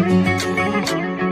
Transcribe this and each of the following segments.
Música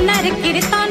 সোনার কীর্তন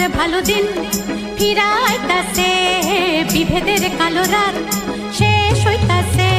সুখের ভালো দিন ফিরাইতাছে। বিভেদের কালো রাত শেষ হইতাছে।